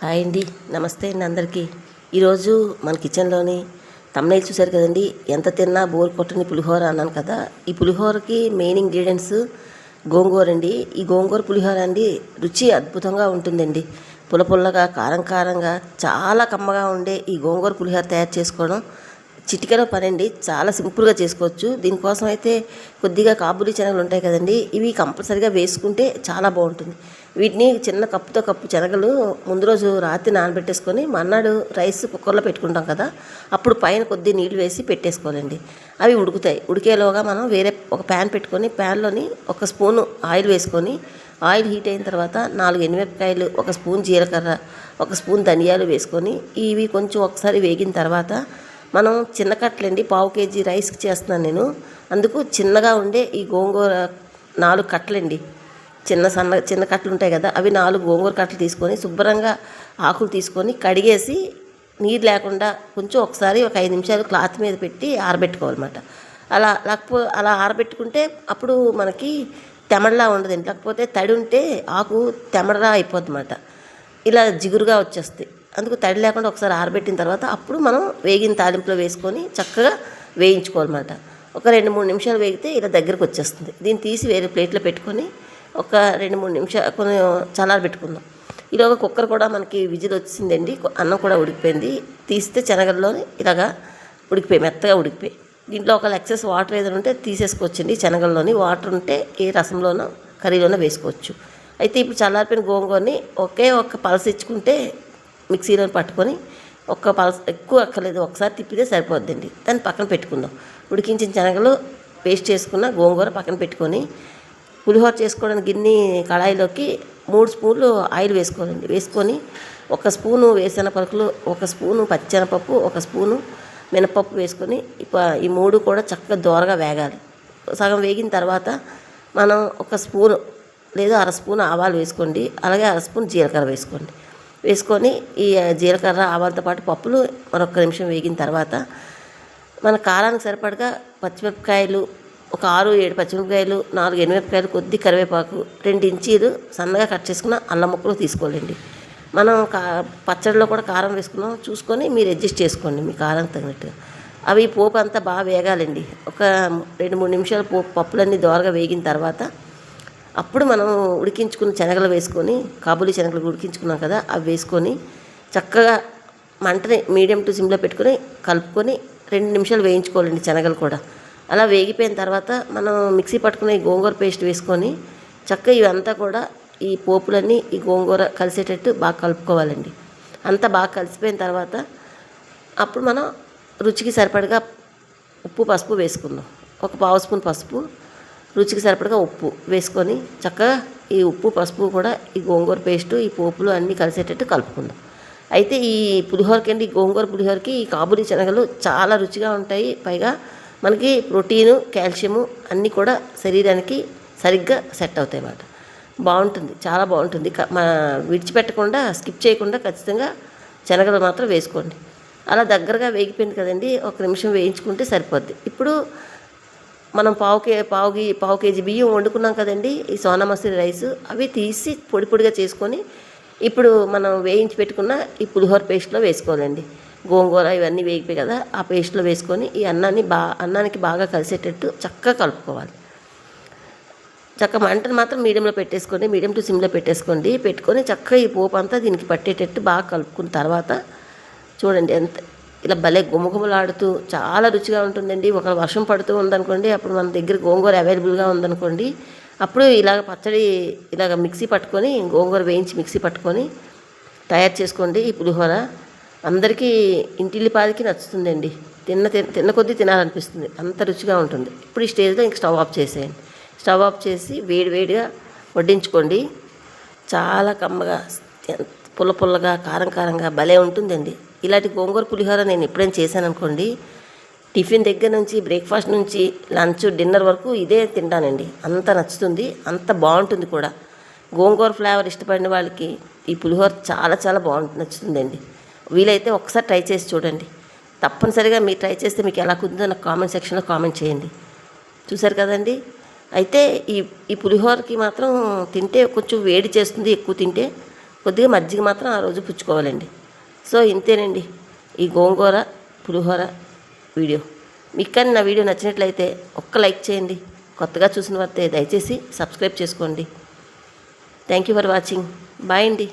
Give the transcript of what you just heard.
Hi అండి. నమస్తే అండి అందరికీ. ఈరోజు మన కిచెన్లోని తమ్నైల్ చూశారు కదండి. ఎంత తిన్నా బోర్ కొట్టని పులిహోర అన్నాను కదా. ఈ పులిహోరకి మెయిన్ ఇంగ్రీడియంట్స్ గోంగూర అండి. ఈ గోంగూర పులిహోర అండి రుచి అద్భుతంగా ఉంటుందండి. పుల్ల పుల్లగా కారం కారంగా చాలా కమ్మగా ఉండే ఈ గోంగూర పులిహోర తయారు చేసుకోవడం చిటికలో పనండి. చాలా సింపుల్గా చేసుకోవచ్చు. దీనికోసం అయితే కొద్దిగా కాబూలి శనగలు ఉంటాయి కదండి. ఇవి కంపల్సరిగా వేసుకుంటే చాలా బాగుంటుంది. వీటిని చిన్న కప్పుతో కప్పు శనగలు ముందు రోజు రాత్రి నానబెట్టేసుకొని మర్నాడు రైస్ కుక్కర్లో పెట్టుకుంటాం కదా అప్పుడు పైన కొద్ది నీళ్ళు వేసి పెట్టేసుకోవాలండి. అవి ఉడుకుతాయి. ఉడికేలోగా మనం వేరే ఒక ప్యాన్ పెట్టుకొని ప్యాన్లోని ఒక స్పూను ఆయిల్ వేసుకొని ఆయిల్ హీట్ అయిన తర్వాత నాలుగు ఎనిమిరపకాయలు ఒక స్పూన్ జీలకర్ర ఒక స్పూన్ ధనియాలు వేసుకొని ఇవి కొంచెం ఒకసారి వేగిన తర్వాత మనం చిన్న కట్టలండి పావు కేజీ రైస్కి చేస్తున్నాను నేను. అందుకు చిన్నగా ఉండే ఈ గోంగూర నాలుగు కట్టలండి. చిన్న సన్న చిన్న కట్టలు ఉంటాయి కదా అవి నాలుగు గోంగూర కట్టలు తీసుకొని శుభ్రంగా ఆకులు తీసుకొని కడిగేసి నీరు లేకుండా కొంచెం ఒకసారి ఒక ఐదు నిమిషాలు క్లాత్ మీద పెట్టి ఆరబెట్టుకోవాలన్నమాట. అలా లేకపోతే అలా ఆరబెట్టుకుంటే అప్పుడు మనకి తెమడలా ఉండదండి. లేకపోతే తడి ఉంటే ఆకు తెమడలా అయిపోద్ది ఇలా జిగురుగా వచ్చేస్తాయి. అందుకు తడి లేకుండా ఒకసారి ఆరబెట్టిన తర్వాత అప్పుడు మనం వేగిన తాలింపులో వేసుకొని చక్కగా వేయించుకోవాలన్నమాట. ఒక రెండు మూడు నిమిషాలు వేగితే ఇలా దగ్గరకు వచ్చేస్తుంది. దీన్ని తీసి వేరే ప్లేట్లో పెట్టుకొని ఒక రెండు మూడు నిమిషాలు కొన్ని చల్లారి పెట్టుకుందాం. ఈలోగా కుక్కర్ కూడా మనకి విజిల్ వచ్చిందండి. అన్నం కూడా ఉడికిపోయింది. తీస్తే శనగల్లోని ఇలాగా ఉడికిపోయి మెత్తగా ఉడికిపోయి. దీంట్లో ఒక ఎక్సెస్ వాటర్ ఏదైనా ఉంటే తీసేసుకోవచ్చండి శనగల్లోని. వాటర్ ఉంటే ఏ రసంలోనో కర్రీలోనో వేసుకోవచ్చు. అయితే ఇప్పుడు చల్లారిపోయిన గోంగూరని ఒకే ఒక్క పలస ఇచ్చుకుంటే మిక్సీలో పట్టుకొని ఒక్క పలస ఎక్కువ అక్కర్లేదు ఒకసారి తిప్పితే సరిపోద్దండి. దాన్ని పక్కన పెట్టుకుందాం. ఉడికించిన శనగలు పేస్ట్ చేసుకున్న గోంగూర పక్కన పెట్టుకొని పులిహోర చేసుకోవడానికి గిన్నె కళాయిలోకి మూడు స్పూన్లు ఆయిల్ వేసుకోవాలండి. వేసుకొని ఒక స్పూను వేసిన పలుకులు ఒక స్పూను పచ్చెనపప్పు ఒక స్పూను మినపప్పు వేసుకొని ఈ మూడు కూడా చక్కగా దోరగా వేగాలి. సగం వేగిన తర్వాత మనం ఒక స్పూను లేదా అర స్పూన్ ఆవాలు వేసుకోండి. అలాగే అర స్పూన్ జీలకర్ర వేసుకోండి. వేసుకొని ఈ జీలకర్ర ఆవాలతో పాటు పప్పులు మరొక నిమిషం వేగిన తర్వాత మన కారానికి సరిపడగా పచ్చిమిరపకాయలు ఒక ఆరు ఏడు పచ్చిమిరపకాయలు నాలుగు ఎనిమిరపకాయలు కొద్ది కరివేపాకు రెండు ఇంచీలు సన్నగా కట్ చేసుకున్న అల్లం ముక్కలు తీసుకోవాలండి. మనం కా పచ్చడిలో కూడా కారం వేసుకున్నాం చూసుకొని మీరు అడ్జస్ట్ చేసుకోండి మీ కారం తగినట్టుగా. అవి పోపు అంతా బాగా వేగాలండి. ఒక రెండు మూడు నిమిషాలు పోపు పప్పులన్నీ దోరగా వేగిన తర్వాత అప్పుడు మనం ఉడికించుకున్న శనగలు వేసుకొని కాబూలి శనగలు ఉడికించుకున్నాం కదా అవి వేసుకొని చక్కగా మంటని మీడియం టు సిమ్లో పెట్టుకొని కలుపుకొని రెండు నిమిషాలు వేయించుకోవాలండి శనగలు కూడా. అలా వేగిపోయిన తర్వాత మనం మిక్సీ పట్టుకున్న ఈ గోంగూర పేస్ట్ వేసుకొని చక్కగా ఇవంతా కూడా ఈ పోపులన్నీ ఈ గోంగూర కలిసేటట్టు బాగా కలుపుకోవాలండి. అంతా బాగా కలిసిపోయిన తర్వాత అప్పుడు మనం రుచికి సరిపడగా ఉప్పు పసుపు వేసుకుందాం. ఒక పావు స్పూన్ పసుపు రుచికి సరిపడగా ఉప్పు వేసుకొని చక్కగా ఈ ఉప్పు పసుపు కూడా ఈ గోంగూర పేస్టు ఈ పోపులు అన్నీ కలిసేటట్టు కలుపుకుందాం. అయితే ఈ పులిహోరకి అండి గోంగూర పులిహోరకి ఈ కాబూలి శనగలు చాలా రుచిగా ఉంటాయి. పైగా మనకి ప్రోటీను కాల్షియము అన్నీ కూడా శరీరానికి సరిగ్గా సెట్ అవుతాయి అన్నమాట. బాగుంటుంది చాలా బాగుంటుంది. మన మా విడిచిపెట్టకుండా స్కిప్ చేయకుండా ఖచ్చితంగా శనగలు మాత్రం వేసుకోండి. అలా దగ్గరగా వేగిపోయింది కదండి ఒక నిమిషం వేయించుకుంటే సరిపోద్ది. ఇప్పుడు మనం పావు కే పావు పావు కేజీ బియ్యం వండుకున్నాం కదండి ఈ సోనా మసూరి రైస్. అవి తీసి పొడి పొడిగా చేసుకొని ఇప్పుడు మనం వేయించి పెట్టుకున్న ఈ పులిహోర పేస్ట్లో వేసుకోవాలండి. గోంగూర ఇవన్నీ వేగిపోయి కదా ఆ పేస్ట్లో వేసుకొని ఈ అన్నాన్ని బా అన్నానికి బాగా కలిసేటట్టు చక్కగా కలుపుకోవాలి. చక్క మంటను మాత్రం మీడియంలో పెట్టేసుకోండి మీడియం టు సిమ్లో పెట్టేసుకోండి. పెట్టుకొని చక్కగా ఈ పోపు అంతా దీనికి పట్టేటట్టు బాగా కలుపుకున్న తర్వాత చూడండి ఎంత ఇలా భలే గుమగుమలాడుతూ చాలా రుచిగా ఉంటుందండి. ఒక వర్షం పడుతూ ఉందనుకోండి అప్పుడు మన దగ్గర గోంగూర అవైలబుల్గా ఉందనుకోండి అప్పుడు ఇలాగ పచ్చడి ఇలాగ మిక్సీ పట్టుకొని గోంగూర వేయించి మిక్సీ పట్టుకొని తయారు చేసుకోండి ఈ పులిహోర. అందరికీ ఇంటిల్లిపాదికి నచ్చుతుందండి. తిన్న తిన్న తిన్న కొద్దీ తినాలనిపిస్తుంది. అంత రుచిగా ఉంటుంది. ఇప్పుడు ఈ స్టేజ్లో ఇంక స్టవ్ ఆఫ్ చేసేయండి. స్టవ్ ఆఫ్ చేసి వేడి వేడిగా వడ్డించుకోండి. చాలా కమ్మగా పుల్ల పుల్లగా కారం కారంగా భలే ఉంటుందండి. ఇలాంటి గోంగూర పులిహోర నేను ఎప్పుడైనా చేశాను అనుకోండి టిఫిన్ దగ్గర నుంచి బ్రేక్ఫాస్ట్ నుంచి లంచ్ డిన్నర్ వరకు ఇదే తింటానండి. అంత నచ్చుతుంది అంత బాగుంటుంది కూడా. గోంగూర ఫ్లేవర్ ఇష్టపడిన వాళ్ళకి ఈ పులిహోర చాలా చాలా బాగుంటుంది నచ్చుతుందండి. వీలైతే ఒకసారి ట్రై చేసి చూడండి. తప్పనిసరిగా మీరు ట్రై చేస్తే మీకు ఎలా కుందో నాకు కామెంట్ సెక్షన్లో కామెంట్ చేయండి. చూసారు కదండి? అయితే ఈ ఈ పులిహోరకి మాత్రం తింటే కొంచెం వేడి చేస్తుంది ఎక్కువ తింటే కొద్దిగా మజ్జిగ మాత్రం ఆ రోజు పుచ్చుకోవాలండి. సో ఇంతేనండి ఈ గోంగూర పులిహోర వీడియో. మీకు కానీ నా వీడియో నచ్చినట్లయితే ఒక్క లైక్ చేయండి. కొత్తగా చూసిన వారితే దయచేసి సబ్స్క్రైబ్ చేసుకోండి. Thank you for watching. Bye అండి.